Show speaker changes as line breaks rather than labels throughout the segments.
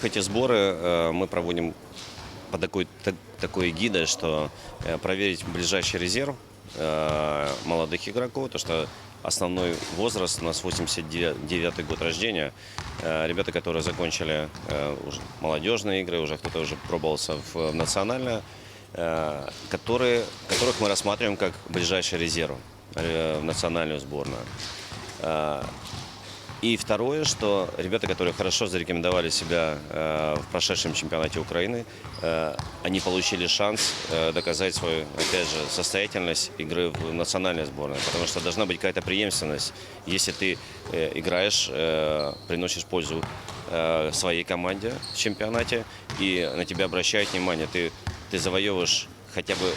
Эти сборы э, мы проводим по такой, так- такой гидой, что э, проверить ближайший резерв э, молодых игроков, то что основной возраст у нас 89 год рождения. Ребята, которые закончили уже молодежные игры, уже кто-то уже пробовался в, национальное, которые, которых мы рассматриваем как ближайший резерв в национальную сборную. И второе, что ребята, которые хорошо зарекомендовали себя э, в прошедшем чемпионате Украины, э, они получили шанс э, доказать свою, опять же, состоятельность игры в национальной сборной. Потому что должна быть какая-то преемственность. Если ты играешь, приносишь пользу своей команде в чемпионате, и на тебя обращают внимание, ты, ты завоевываешь хотя бы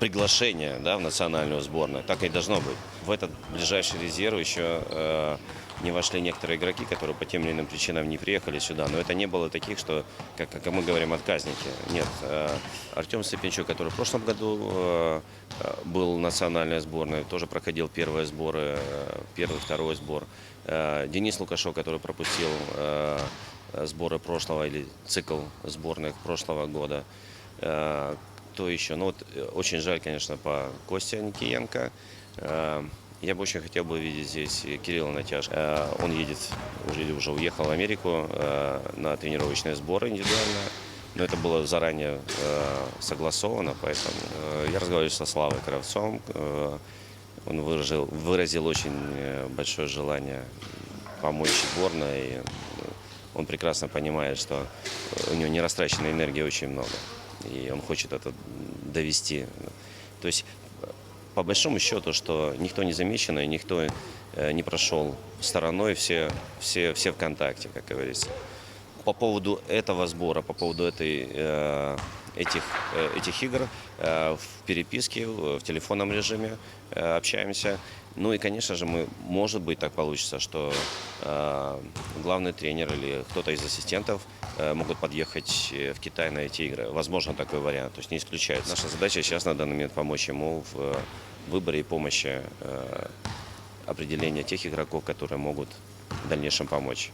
приглашение да, в национальную сборную. Так и должно быть. В этот ближайший резерв еще э, не вошли некоторые игроки, которые по тем или иным причинам не приехали сюда. Но это не было таких, что, как, как мы говорим, отказники. Нет. Э, Артем Степенчук, который в прошлом году э, э, был в национальной сборной, тоже проходил первые сборы, э, первый, второй сбор. Э, Денис Лукашов, который пропустил э, сборы прошлого или цикл сборных прошлого года. Кто еще? Ну вот э, очень жаль, конечно, по Косте Никиенко. Э, Я бы очень хотел бы видеть здесь Кирилла Натяжко. Э, Он едет уже уже уехал в Америку на тренировочные сборы индивидуально. Но это было заранее согласовано, поэтому я разговариваю со Славой Кравцом. Он выразил, выразил очень большое желание помочь сборной. Он прекрасно понимает, что у него нерастраченной энергии очень много и он хочет это довести. То есть, по большому счету, что никто не замечен, и никто э, не прошел стороной, все, все, все в контакте, как говорится. По поводу этого сбора, по поводу этой, э, этих, э, этих игр э, в переписке, в телефонном режиме э, общаемся. Ну и, конечно же, мы, может быть, так получится, что главный тренер или кто-то из ассистентов могут подъехать в Китай на эти игры. Возможно, такой вариант, то есть не исключается. Наша задача сейчас на данный момент помочь ему в выборе и помощи определения тех игроков, которые могут в дальнейшем помочь.